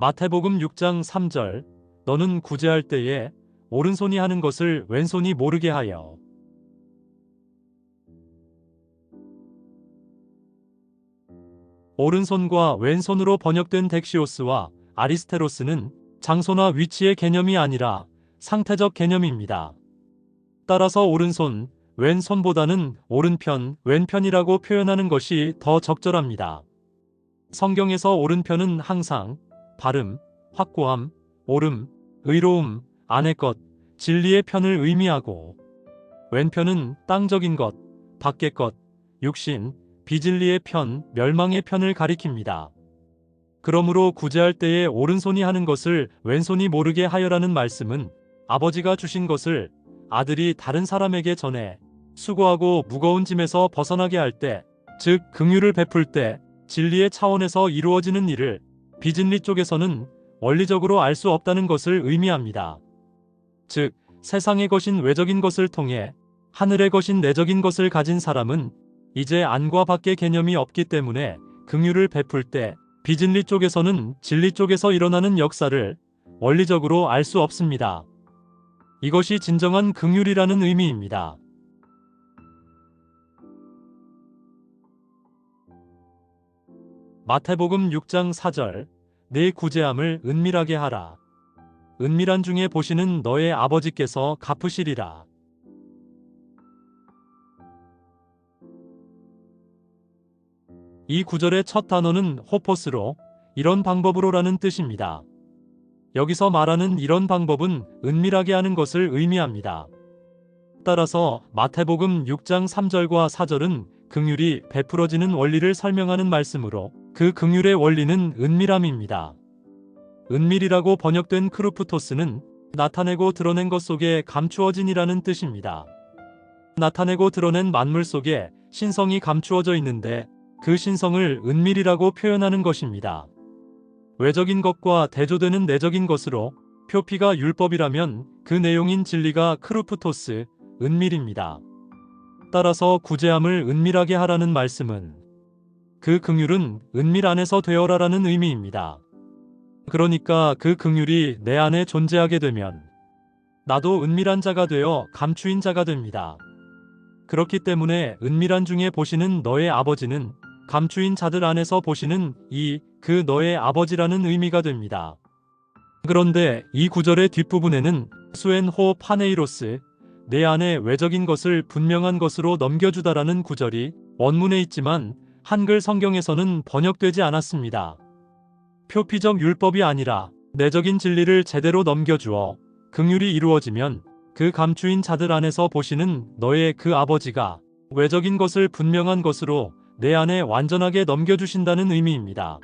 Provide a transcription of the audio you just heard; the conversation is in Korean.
마태복음 6장 3절 너는 구제할 때에 오른손이 하는 것을 왼손이 모르게 하여 오른손과 왼손으로 번역된 덱시오스와 아리스테로스는 장소나 위치의 개념이 아니라 상태적 개념입니다. 따라서 오른손, 왼손보다는 오른편, 왼편이라고 표현하는 것이 더 적절합니다. 성경에서 오른편은 항상 발음, 확고함, 옳음, 의로움, 안의 것, 진리의 편을 의미하고 왼편은 땅적인 것, 밖의 것, 육신, 비진리의 편, 멸망의 편을 가리킵니다. 그러므로 구제할 때에 오른손이 하는 것을 왼손이 모르게 하여라는 말씀은 아버지가 주신 것을 아들이 다른 사람에게 전해 수고하고 무거운 짐에서 벗어나게 할 때, 즉 긍휼을 베풀 때 진리의 차원에서 이루어지는 일을 비진리 쪽에서는 원리적으로 알 수 없다는 것을 의미합니다. 즉 세상의 것인 외적인 것을 통해 하늘의 것인 내적인 것을 가진 사람은 이제 안과 밖의 개념이 없기 때문에 긍휼을 베풀 때 비진리 쪽에서는 진리 쪽에서 일어나는 역사를 원리적으로 알 수 없습니다. 이것이 진정한 긍휼이라는 의미입니다. 마태복음 6장 4절 내 구제함을 은밀하게 하라. 은밀한 중에 보시는 너의 아버지께서 갚으시리라. 이 구절의 첫 단어는 호포스로 이런 방법으로라는 뜻입니다. 여기서 말하는 이런 방법은 은밀하게 하는 것을 의미합니다. 따라서 마태복음 6장 3절과 4절은 긍휼이 베풀어지는 원리를 설명하는 말씀으로 그 긍휼의 원리는 은밀함입니다. 은밀이라고 번역된 크루프토스는 나타내고 드러낸 것 속에 감추어진이라는 뜻입니다. 나타내고 드러낸 만물 속에 신성이 감추어져 있는데 그 신성을 은밀이라고 표현하는 것입니다. 외적인 것과 대조되는 내적인 것으로 표피가 율법이라면 그 내용인 진리가 크루프토스, 은밀입니다. 따라서 구제함을 은밀하게 하라는 말씀은 그 긍휼은 은밀 안에서 되어라라는 의미입니다. 그러니까 그 긍휼이 내 안에 존재하게 되면 나도 은밀한 자가 되어 감추인 자가 됩니다. 그렇기 때문에 은밀한 중에 보시는 너의 아버지는 감추인 자들 안에서 보시는 이 그 너의 아버지라는 의미가 됩니다. 그런데 이 구절의 뒷부분에는 수엔호 파네이로스 내 안에 외적인 것을 분명한 것으로 넘겨주다라는 구절이 원문에 있지만 한글 성경에서는 번역되지 않았습니다. 표피적 율법이 아니라 내적인 진리를 제대로 넘겨주어 긍휼이 이루어지면 그 감추인 자들 안에서 보시는 너의 그 아버지가 외적인 것을 분명한 것으로 내 안에 완전하게 넘겨주신다는 의미입니다.